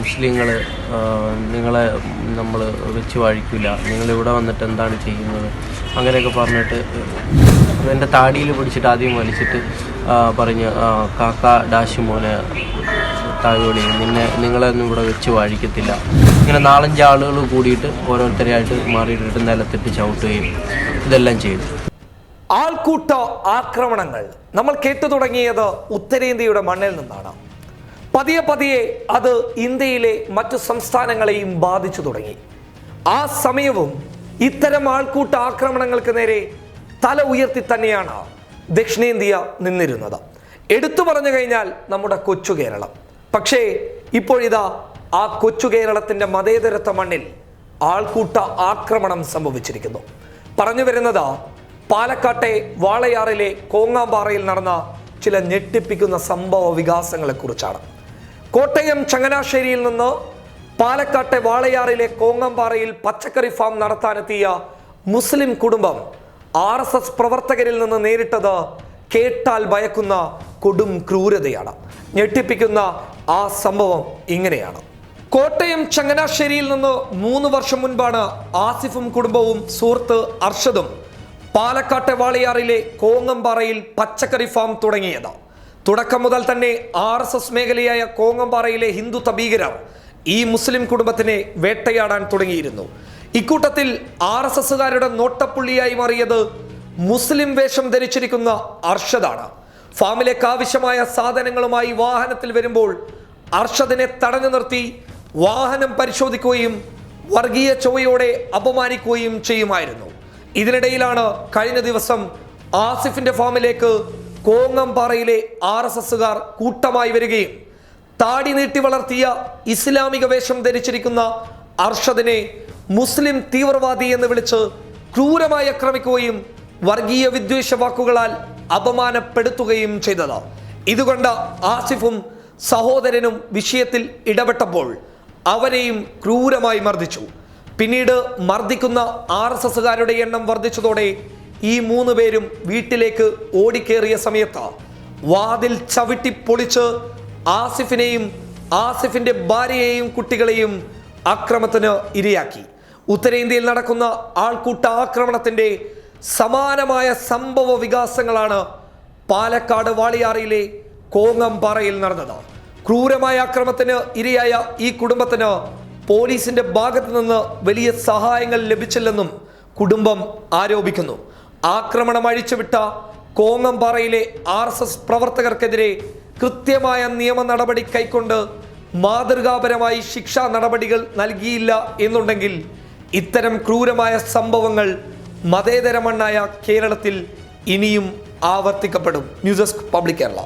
മുസ്ലിങ്ങൾ നിങ്ങളെ നമ്മൾ വെച്ച് വാഴിക്കില്ല നിങ്ങൾ നിങ്ങളിവിടെ വന്നിട്ട് എന്താണ് ചെയ്യുന്നത്? അങ്ങനെയൊക്കെ പറഞ്ഞിട്ട് എന്റെ താടിയിൽ പിടിച്ചിട്ട് ആദ്യം വലിച്ചിട്ട് പറഞ്ഞ് കാക്ക ഡാഷ് മോനെ താഴോടി നിന്നെ നിങ്ങളൊന്നും ഇവിടെ വെച്ച് വാഴിക്കത്തില്ല. ഇങ്ങനെ നാലഞ്ച് ആളുകൾ കൂടിയിട്ട് ഓരോരുത്തരെയായിട്ട് മാറിയിട്ടിട്ട് നിലത്തിട്ട് ചവിട്ടുകയും ഇതെല്ലാം ചെയ്തു. ആൾക്കൂട്ട ആക്രമണങ്ങൾ. നമ്മൾ കേട്ടു തുടങ്ങിയത് ഉത്തരേന്ത്യയുടെ മണ്ണിൽ നിന്നാണ്. പതിയെ പതിയെ അത് ഇന്ത്യയിലെ മറ്റു സംസ്ഥാനങ്ങളെയും ബാധിച്ചു തുടങ്ങി. ആ സമയവും ഇത്തരം ആൾക്കൂട്ട ആക്രമണങ്ങൾക്ക് നേരെ തല ഉയർത്തി തന്നെയാണ് ദക്ഷിണേന്ത്യ നിന്നിരുന്നത്. എടുത്തു പറഞ്ഞു കഴിഞ്ഞാൽ നമ്മുടെ കൊച്ചു കേരളം. പക്ഷേ ഇപ്പോഴിതാ ആ കൊച്ചു കേരളത്തിന്റെ മതേതരത്വ മണ്ണിൽ ആൾക്കൂട്ട ആക്രമണം സംഭവിച്ചിരിക്കുന്നു. പറഞ്ഞു വരുന്നത് പാലക്കാട്ടെ വാളയാറിലെ കോങ്ങാമ്പാറയിൽ നടന്ന ചില ഞെട്ടിപ്പിക്കുന്ന സംഭവ വികാസങ്ങളെ കുറിച്ചാണ് കോട്ടയം ചങ്ങനാശ്ശേരിയിൽ നിന്ന് പാലക്കാട്ടെ വാളയാറിലെ കോങ്ങമ്പാറയിൽ പച്ചക്കറി ഫാം നടത്താനെത്തിയ മുസ്ലിം കുടുംബം ആർ എസ് എസ് പ്രവർത്തകരിൽ നിന്ന് നേരിട്ടത് കേട്ടാൽ ഭയക്കുന്ന കൊടും ക്രൂരതയാണ്. ഞെട്ടിപ്പിക്കുന്ന ആ സംഭവം ഇങ്ങനെയാണ്. കോട്ടയം ചങ്ങനാശ്ശേരിയിൽ നിന്ന് മൂന്ന് വർഷം മുൻപാണ് ആസിഫും കുടുംബവും സുഹൃത്ത് അർഷദും പാലക്കാട്ടെ വാളയാറിലെ കോങ്ങമ്പാറയിൽ പച്ചക്കറി ഫാം തുടങ്ങിയത്. തുടക്കം മുതൽ തന്നെ ആർ എസ് എസ് മേഖലയായ കോങ്ങമ്പാറയിലെ ഹിന്ദുത്വ ഭീകരർ ഈ മുസ്ലിം കുടുംബത്തിനെ വേട്ടയാടാൻ തുടങ്ങിയിരുന്നു. ഇക്കൂട്ടത്തിൽ ആർ എസ് എസുകാരുടെ നോട്ടപ്പുള്ളിയായി മാറിയത് മുസ്ലിം വേഷം ധരിച്ചിരിക്കുന്ന അർഷദാണ്. ഫാമിലേക്ക് ആവശ്യമായ സാധനങ്ങളുമായി വാഹനത്തിൽ വരുമ്പോൾ അർഷദിനെ തടഞ്ഞു നിർത്തി വാഹനം പരിശോധിക്കുകയും വർഗീയ ചൊവ്വയോടെ അപമാനിക്കുകയും ചെയ്യുമായിരുന്നു. ഇതിനിടയിലാണ് കഴിഞ്ഞ ദിവസം ആസിഫിന്റെ ഫാമിലേക്ക് കോങ്ങംപാറയിലെ ആർ എസ് എസുകാർ കൂട്ടമായി വരികയും താടി നീട്ടി വളർത്തിയ ഇസ്ലാമിക വേഷം ധരിച്ചിരിക്കുന്ന അർഷദിനെ മുസ്ലിം തീവ്രവാദി എന്ന് വിളിച്ച് ക്രൂരമായി ആക്രമിക്കുകയും വർഗീയ വിദ്വേഷ വാക്കുകളാൽ അപമാനപ്പെടുത്തുകയും ചെയ്തത്. ഇതുകൊണ്ട് ആസിഫും സഹോദരനും വിഷയത്തിൽ ഇടപെട്ടപ്പോൾ അവരെയും ക്രൂരമായി മർദ്ദിച്ചു. പിന്നീട് മർദ്ദിക്കുന്ന ആർ എസ് എസുകാരുടെ എണ്ണം വർദ്ധിച്ചതോടെ ഈ മൂന്ന് പേരും വീട്ടിലേക്ക് ഓടിക്കേറിയ സമയത്ത് വാതിൽ ചവിട്ടി പൊളിച്ച് ആസിഫിനെയും ആസിഫിന്റെ ഭാര്യയെയും കുട്ടികളെയും അക്രമത്തിന് ഇരയാക്കി. ഉത്തരേന്ത്യയിൽ നടക്കുന്ന ആൾക്കൂട്ട ആക്രമണത്തിന്റെ സമാനമായ സംഭവ വികാസങ്ങളാണ് പാലക്കാട് വാളിയാറിയിലെ കോങ്ങംപാറയിൽ നടന്നത്. ക്രൂരമായ അക്രമത്തിന് ഇരയായ ഈ കുടുംബത്തിന് പോലീസിന്റെ ഭാഗത്തു നിന്ന് വലിയ സഹായങ്ങൾ ലഭിച്ചില്ലെന്നും കുടുംബം ആരോപിക്കുന്നു. ആക്രമണം അഴിച്ചുവിട്ട കോങ്ങമ്പാറയിലെ ആർ എസ് എസ് പ്രവർത്തകർക്കെതിരെ കൃത്യമായ നിയമ നടപടി കൈക്കൊണ്ട് മാതൃകാപരമായി ശിക്ഷാ നടപടികൾ നൽകിയില്ല എന്നുണ്ടെങ്കിൽ ഇത്തരം ക്രൂരമായ സംഭവങ്ങൾ മതേതര മണ്ണായ കേരളത്തിൽ ഇനിയും ആവർത്തിക്കപ്പെടും. News desk public Kerala.